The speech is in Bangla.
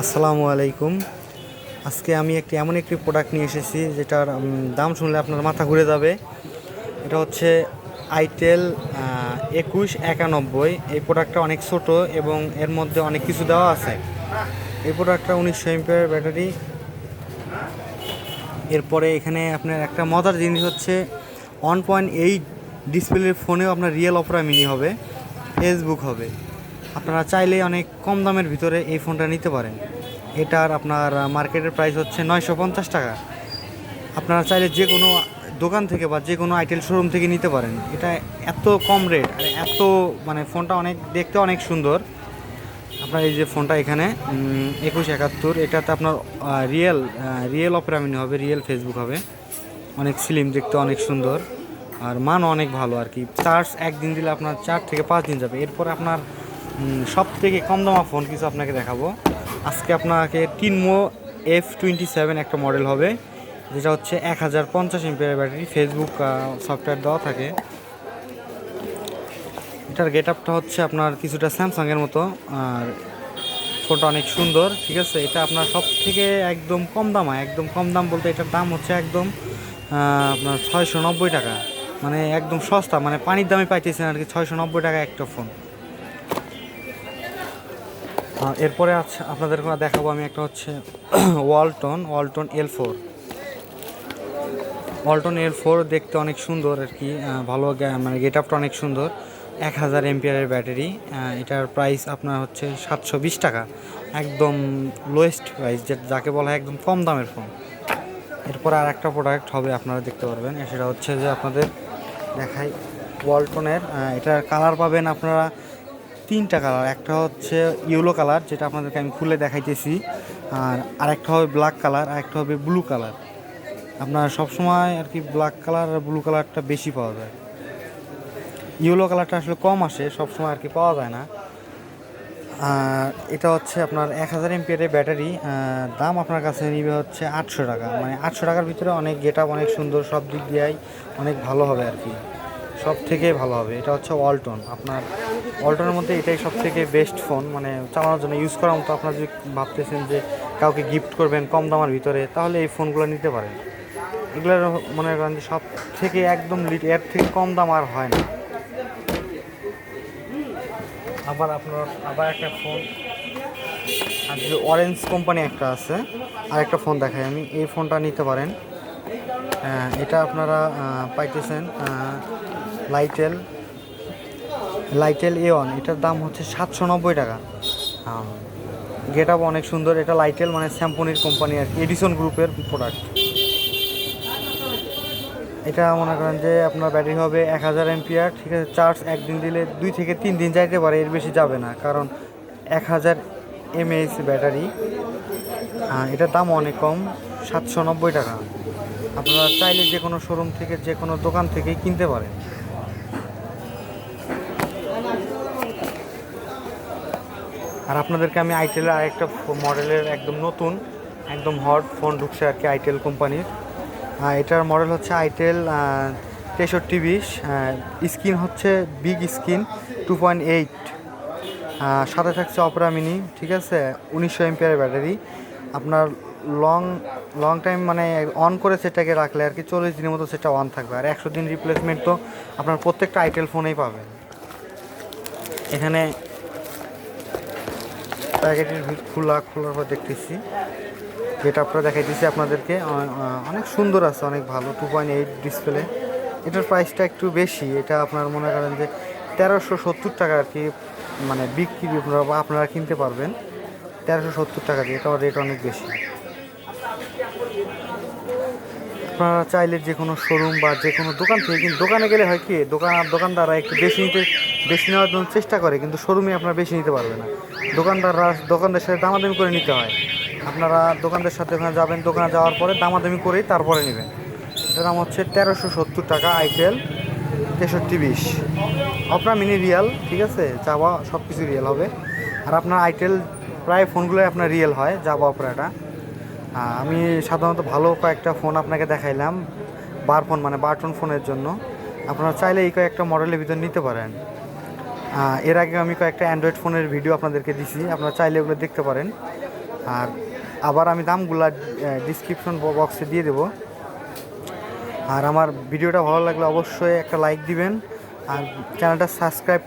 আসসালামু আলাইকুম। আজকে আমি একটি এমন একটি প্রোডাক্ট নিয়ে এসেছি, যেটার দাম শুনলে আপনার মাথা ঘুরে যাবে। এটা হচ্ছে আইটেল একুশ একানব্বই। এই প্রোডাক্টটা অনেক ছোট এবং এর মধ্যে অনেক কিছু দেওয়া আছে। এই প্রোডাক্টটা উনিশশো এমপিয়ার ব্যাটারি। এরপরে এখানে আপনার একটা মজার জিনিস হচ্ছে ওয়ান পয়েন্ট এইট ডিসপ্লের ফোনেও আপনার রিয়েল অপরা মিনি হবে ফেসবুক হবে। আপনারা চাইলে অনেক কম দামের ভিতরে এই ফোনটা নিতে পারেন। এটার আপনার মার্কেটের প্রাইস হচ্ছে নয়শো পঞ্চাশ টাকা। আপনারা চাইলে যে কোনো দোকান থেকে বা যে কোনো আইটেল শোরুম থেকে নিতে পারেন। এটা এত কম রেট আর এত মানে ফোনটা অনেক, দেখতে অনেক সুন্দর। আপনার এই যে ফোনটা এখানে একুশ একাত্তর, এটাতে আপনার রিয়েল রিয়েল অপেরামিনি হবে রিয়েল ফেসবুক হবে। অনেক স্লিম দেখতে অনেক সুন্দর। আর মানও অনেক ভালো আর কি। চার্জ একদিন দিলে আপনার চার থেকে পাঁচ দিন যাবে। এরপর আপনার সব থেকে কম দামা ফোন কিছু আপনাকে দেখাবো। আজকে আপনাকে টিনমো এফ টোয়েন্টি সেভেন একটা মডেল হবে, যেটা হচ্ছে এক হাজার পঞ্চাশ এমপিআর ব্যাটারি ফেসবুক সফটওয়্যার দেওয়া থাকে। এটার গেট আপটা হচ্ছে আপনার কিছুটা স্যামসাংয়ের মতো, আর ফোনটা অনেক সুন্দর, ঠিক আছে? এটা আপনার সব থেকে একদম কম দামা একদম কম দাম বলতে এটার দাম হচ্ছে একদম আপনার ছয়শো নব্বই টাকা। মানে একদম সস্তা মানে পানির দামে পাইতেছেন আর কি ছয়শো নব্বই টাকা একটা ফোন। এরপরে আছে আপনাদের দেখাবো আমি একটা হচ্ছে Walton Walton L four Walton L four দেখতে অনেক সুন্দর আর কি ভালো মানে গেট আপটা অনেক সুন্দর। এক হাজার এমপিয়ারের ব্যাটারি এটার প্রাইস আপনার হচ্ছে সাতশো বিশ টাকা। একদম লোয়েস্ট প্রাইস যাকে বলা হয় একদম কম দামের ফোন এরপর আর একটা প্রোডাক্ট হবে, আপনারা দেখতে পারবেন, সেটা হচ্ছে যে আপনাদের দেখাই ওয়ালটনের এটার কালার পাবেন আপনারা তিনটা কালার, একটা হচ্ছে ইয়েলো কালার, যেটা আপনাদেরকে আমি খুলে দেখাইতেছি, আর আরেকটা হবে ব্ল্যাক কালার আর একটা হবে ব্লু কালার। আপনার সবসময় আর কি ব্ল্যাক কালার আর ব্লু কালারটা বেশি পাওয়া যায়। ইয়েলো কালারটা আসলে কম আসে, সবসময় আর কি পাওয়া যায় না। আর এটা হচ্ছে আপনার এক হাজার এমপিয়ারের ব্যাটারি দাম আপনার কাছে নিবে হচ্ছে আটশো টাকা। মানে আটশো টাকার ভিতরে অনেক গেট অনেক সুন্দর, সব দিক দিয়েই অনেক ভালো হবে আর কি। সব থেকে ভালো হবে। এটা হচ্ছে ওয়ালটন আপনার ওয়ালটনের মধ্যে এটাই সব থেকে বেস্ট ফোন মানে চালানোর জন্য ইউজ করার মতো আপনারা যদি ভাবতেছেন যে কাউকে গিফট করবেন কম দামের ভিতরে, তাহলে এই ফোনগুলো নিতে পারেন। এগুলোর মনে করেন যে সব থেকে একদম লিট এর থেকে কম দাম আর হয় না। আবার আপনার আবার একটা ফোন আর যে অরেঞ্জ কোম্পানি একটা আছে আর একটা ফোন দেখাই আমি। এই ফোনটা নিতে পারেন। এটা আপনারা পাইতেছেন লাইটেল লাইটেল এ ওয়ান এটার দাম হচ্ছে সাতশো নব্বই টাকা। গেট আপ অনেক সুন্দর। এটা লাইটেল মানে স্যাম্পনির কোম্পানি আর এডিসন গ্রুপের প্রোডাক্ট এটা মনে করেন যে আপনার ব্যাটারি হবে এক হাজার এমপিআর, ঠিক আছে? চার্জ একদিন দিলে দুই থেকে তিন দিন যাইতে পারে, এর বেশি যাবে না। কারণ এক হাজার এমএএইচ ব্যাটারি এটার দাম অনেক কম, সাতশো নব্বই টাকা। আপনারা চাইলে যে কোনো শোরুম থেকে, যে কোনো দোকান থেকে কিনতে পারেন। আর আপনাদেরকে আমি আইটেলের আরেকটা মডেলের একদম নতুন, একদম হট ফোন ঢুকছে আর কি আইটেল কোম্পানির। এটার মডেল হচ্ছে আইটেল তেষট্টি বিশ স্ক্রিন হচ্ছে big screen two point eight সাথে থাকছে অপরা মিনি ঠিক আছে? উনিশশো এমপিআর ব্যাটারি আপনার লং লং টাইম মানে অন করে সেটাকে রাখলে আর কি চল্লিশ দিনের মতো সেটা অন থাকবে। আর একশো দিন রিপ্লেসমেন্ট তো আপনার প্রত্যেকটা আইটেল ফোনেই পাবেন। এখানে প্যাকেটের খোলা, খোলার পর দেখতেছি। যেটা আপনারা দেখাইতেছি আপনাদেরকে অনেক সুন্দর আছে, অনেক ভালো টু পয়েন্ট এইট ডিসপ্লে এটার প্রাইসটা একটু বেশি, এটা আপনার মনে করেন যে তেরোশো সত্তর টাকা আর কি মানে বিক্রি আপনারা আপনারা কিনতে পারবেন। তেরোশো সত্তর টাকা দিয়ে এটাও রেট অনেক বেশি। আপনারা চাইলে যে কোনো শোরুম বা যে কোনো দোকান থেকে কিন্তু দোকানে গেলে হয় কি, দোকান দোকানদাররা একটু বেশি নিতে বেশি নেওয়ার জন্য চেষ্টা করে, কিন্তু শোরুমে আপনারা বেশি নিতে পারবে না। দোকানদাররা দোকানদারের সাথে দামাদামি করে নিতে হয়। আপনারা দোকানদারের সাথে ওখানে যাবেন, দোকানে যাওয়ার পরে দামাদামি করেই তারপরে নেবেন। এটার দাম হচ্ছে তেরোশো সত্তর টাকা আইটেল, তেষট্টি বিশ। আপনার মিনি রিয়াল, ঠিক আছে? যাওয়া সব কিছু রিয়েল হবে। আর আপনার আইটেল প্রায় ফোনগুলোই আপনার রিয়েল হয় যাওয়া অপরাটা আমি সাধারণত ভালো কয়েকটা ফোন আপনাকে দেখাইলাম। বার ফোন মানে বাটন ফোনের জন্য। আপনারা চাইলে এই কয়েকটা মডেলের ভিতর নিতে পারেন। এর আগে আমি কয়েকটা অ্যান্ড্রয়েড ফোনের ভিডিও আপনাদেরকে দিছি, আপনারা চাইলে ওগুলো দেখতে পারেন। আর আবার আমি দামগুলা ডিসক্রিপশন বক্সে দিয়ে দেবো। আর আমার ভিডিওটা ভালো লাগলে অবশ্যই একটা লাইক দিবেন। আর চ্যানেলটা সাবস্ক্রাইব